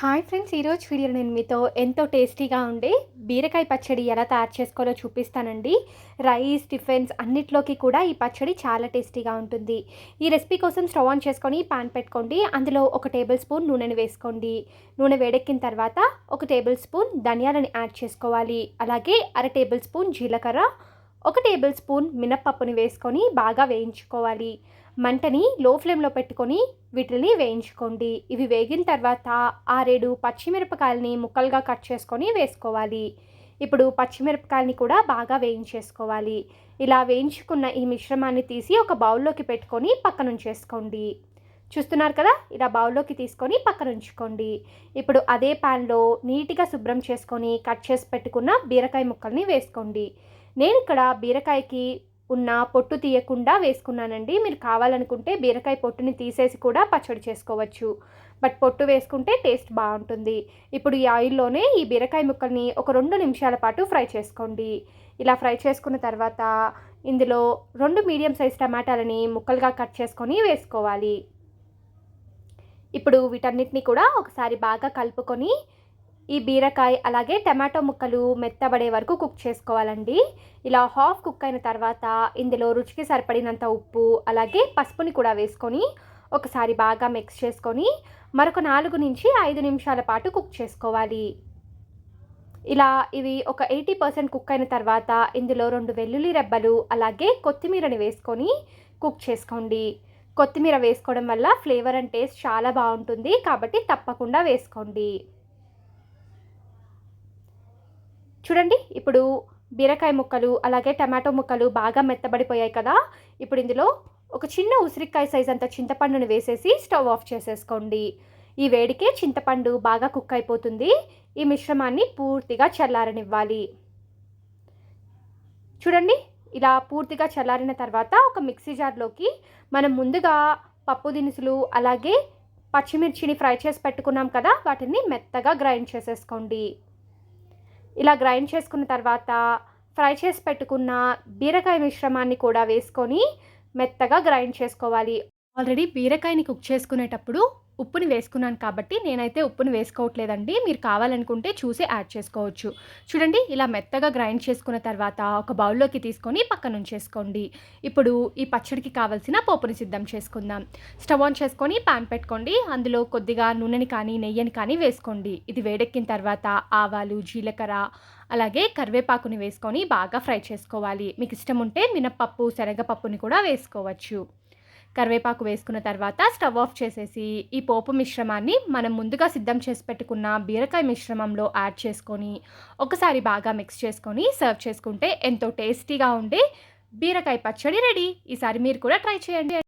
Hi friends ఈరోజు video నేను మీతో ఎంతో టేస్టీగా ఉండే బీరకాయ పచ్చడి ఎలా తయారు చేసుకోవాలో చూపిస్తానండి. రైస్ టిఫిన్స్ అన్నిట్లోకి కూడా ఈ పచ్చడి చాలా టేస్టీగా ఉంటుంది. ఈ రెసిపీ కోసం స్టవ్ ఆన్ చేసుకొని పాన్ పెట్టుకోండి. అందులో ఒక టేబుల్ స్పూన్ నూనెని వేసుకోండి. నూనె వేడెక్కిన తర్వాత ఒక టేబుల్ స్పూన్ ధనియాలని యాడ్ చేసుకోవాలి. అలాగే అర టేబుల్ స్పూన్ జీలకర్ర ఒక టేబుల్ స్పూన్ మినప్పప్పుని వేసుకొని బాగా వేయించుకోవాలి. మంటని లో ఫ్లేమ్లో పెట్టుకొని వీటిని వేయించుకోండి. ఇవి వేగిన తర్వాత ఆరేడు పచ్చిమిరపకాయలని ముక్కలుగా కట్ చేసుకొని వేసుకోవాలి. ఇప్పుడు పచ్చిమిరపకాయలని కూడా బాగా వేయించేసుకోవాలి. ఇలా వేయించుకున్న ఈ మిశ్రమాన్ని తీసి ఒక బౌల్లోకి పెట్టుకొని పక్కనుంచేసుకోండి. చూస్తున్నారు కదా? ఇలా బౌల్లోకి తీసుకొని పక్కన ఉంచుకోండి. ఇప్పుడు అదే ప్యాన్లో నీట్గా శుభ్రం చేసుకొని కట్ చేసి పెట్టుకున్న బీరకాయ ముక్కల్ని వేసుకోండి. నేను ఇక్కడ బీరకాయకి ఉన్న పొట్టు తీయకుండా వేసుకున్నానండి. మీరు కావాలనుకుంటే బీరకాయ పొట్టుని తీసేసి కూడా పచ్చడి చేసుకోవచ్చు. బట్ పొట్టు వేసుకుంటే టేస్ట్ బాగుంటుంది. ఇప్పుడు ఈ ఆయిల్లోనే ఈ బీరకాయ ముక్కల్ని ఒక రెండు నిమిషాల పాటు ఫ్రై చేసుకోండి. ఇలా ఫ్రై చేసుకున్న తర్వాత ఇందులో రెండు మీడియం సైజ్ టమాటాలని ముక్కలుగా కట్ చేసుకొని వేసుకోవాలి. ఇప్పుడు వీటన్నిటిని కూడా ఒకసారి బాగా కలుపుకొని ఈ బీరకాయ అలాగే టమాటో ముక్కలు మెత్తబడే వరకు కుక్ చేసుకోవాలండి. ఇలా హాఫ్ కుక్ అయిన తర్వాత ఇందులో రుచికి సరిపడినంత ఉప్పు అలాగే పసుపుని కూడా వేసుకొని ఒకసారి బాగా మిక్స్ చేసుకొని మరొక నాలుగు నుంచి ఐదు నిమిషాల పాటు కుక్ చేసుకోవాలి. ఇలా ఇవి ఒక ఎయిటీ పర్సెంట్ కుక్ అయిన తర్వాత ఇందులో రెండు వెల్లుల్లి రెబ్బలు అలాగే కొత్తిమీరని వేసుకొని కుక్ చేసుకోండి. కొత్తిమీర వేసుకోవడం వల్ల ఫ్లేవర్ అండ్ టేస్ట్ చాలా బాగుంటుంది. కాబట్టి తప్పకుండా వేసుకోండి. చూడండి ఇప్పుడు బీరకాయ ముక్కలు అలాగే టమాటో ముక్కలు బాగా మెత్తబడిపోయాయి కదా. ఇప్పుడు ఇందులో ఒక చిన్న ఉసిరికాయ సైజ్ అంత చింతపండుని వేసేసి స్టవ్ ఆఫ్ చేసేసుకోండి. ఈ వేడికే చింతపండు బాగా కుక్ అయిపోతుంది. ఈ మిశ్రమాన్ని పూర్తిగా చల్లారనివ్వాలి. చూడండి ఇలా పూర్తిగా చల్లారిన తర్వాత ఒక మిక్సీ జార్లోకి మనం ముందుగా పప్పు దినుసులు అలాగే పచ్చిమిర్చిని ఫ్రై చేసి పెట్టుకున్నాం కదా వాటిని మెత్తగా గ్రైండ్ చేసేసుకోండి. ఇలా గ్రైండ్ చేసుకున్న తర్వాత ఫ్రై చేసి పెట్టుకున్న బీరకాయ మిశ్రమాన్ని కూడా వేసుకొని మెత్తగా గ్రైండ్ చేసుకోవాలి. ఆల్రెడీ బీరకాయని కుక్ చేసుకునేటప్పుడు ఉప్పుని వేసుకున్నాను కాబట్టి నేనైతే ఉప్పుని వేసుకోవట్లేదండి. మీరు కావాలనుకుంటే చూసి యాడ్ చేసుకోవచ్చు. చూడండి ఇలా మెత్తగా గ్రైండ్ చేసుకున్న తర్వాత ఒక బౌల్లోకి తీసుకొని పక్కన ఉంచేసుకోండి. ఇప్పుడు ఈ పచ్చడికి కావాల్సిన పోపుని సిద్ధం చేసుకుందాం. స్టవ్ ఆన్ చేసుకొని పాన్ పెట్టుకోండి. అందులో కొద్దిగా నూనెని కానీ నెయ్యిని కానీ వేసుకోండి. ఇది వేడెక్కిన తర్వాత ఆవాలు జీలకర్ర అలాగే కరివేపాకుని వేసుకొని బాగా ఫ్రై చేసుకోవాలి. మీకు ఇష్టం ఉంటే మినప్పప్పు శనగపప్పుని కూడా వేసుకోవచ్చు. కరివేపాకు వేసుకున్న తర్వాత స్టవ్ ఆఫ్ చేసేసి ఈ పోపు మిశ్రమాన్ని మనం ముందుగా సిద్ధం చేసి పెట్టుకున్న బీరకాయ మిశ్రమంలో యాడ్ చేసుకొని ఒకసారి బాగా మిక్స్ చేసుకొని సర్వ్ చేసుకుంటే ఎంతో టేస్టీగా ఉండే బీరకాయ పచ్చడి రెడీ ఈసారి మీరు కూడా ట్రై చేయండి.